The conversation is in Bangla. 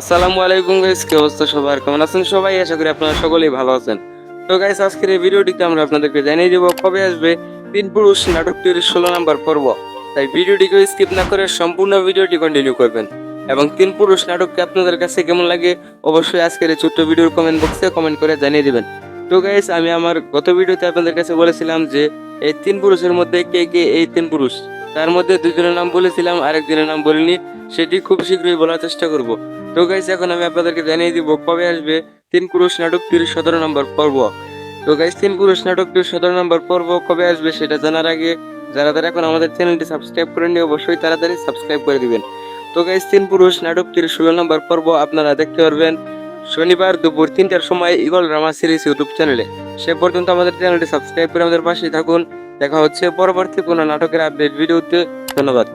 আসসালামু আলাইকুম গাইস কি অবস্থা সবার? কেমন আছেন সবাই? আশা করি আপনারা সকলেই ভালো আছেন। তো গাইস আজকের এই ভিডিওটিতে আমরা আপনাদেরকে জানিয়ে দেব, কবে আসবে তিন পুরুষ নাটকটির ষোলো নম্বর পর্ব। তাই ভিডিওটিকে স্কিপ না করে সম্পূর্ণ ভিডিওটি কন্টিনিউ করবেন। এবং তিন পুরুষ নাটকটি আপনাদের কাছে কেমন লাগে অবশ্যই আজকের এই ছোট্ট ভিডিওর কমেন্ট বক্সে কমেন্ট করে জানিয়ে দিবেন। তো গাইস আমি আমার গত ভিডিওতে আপনাদের কাছে বলেছিলাম যে এই তিন পুরুষের মধ্যে কে কে এই তিন পুরুষ তার মধ্যে দুজনের নাম বলেছিলাম, আরেকজনের নাম বলিনি। সেটি খুব শীঘ্রই বলার চেষ্টা করব। তো গাইস এখন আমি আপনাদেরকে জানিয়ে দিব, কবে আসবে তিন পুরুষ নাটক নাটকটির সতেরো নম্বর পর্ব। তো গাইস তিন পুরুষ নাটক নাটকটির সতেরো নম্বর পর্ব কবে আসবে সেটা জানার আগে, যারা তারা এখন আমাদের চ্যানেলটি সাবস্ক্রাইব করেননি, অবশ্যই তাড়াতাড়ি সাবস্ক্রাইব করে দিবেন। তো গাইস তিন পুরুষ নাটক নাটকটির ষোলো নম্বর পর্ব আপনারা দেখতে পারবেন শনিবার দুপুর তিনটার সময় ইগল ড্রামা সিরিজ ইউটিউব চ্যানেলে সে পর্যন্ত আমাদের চ্যানেলটি সাবস্ক্রাইব করে আমাদের পাশে থাকুন। দেখা হচ্ছে পরবর্তী কোনো নাটকের আপডেট ভিডিওতে। ধন্যবাদ।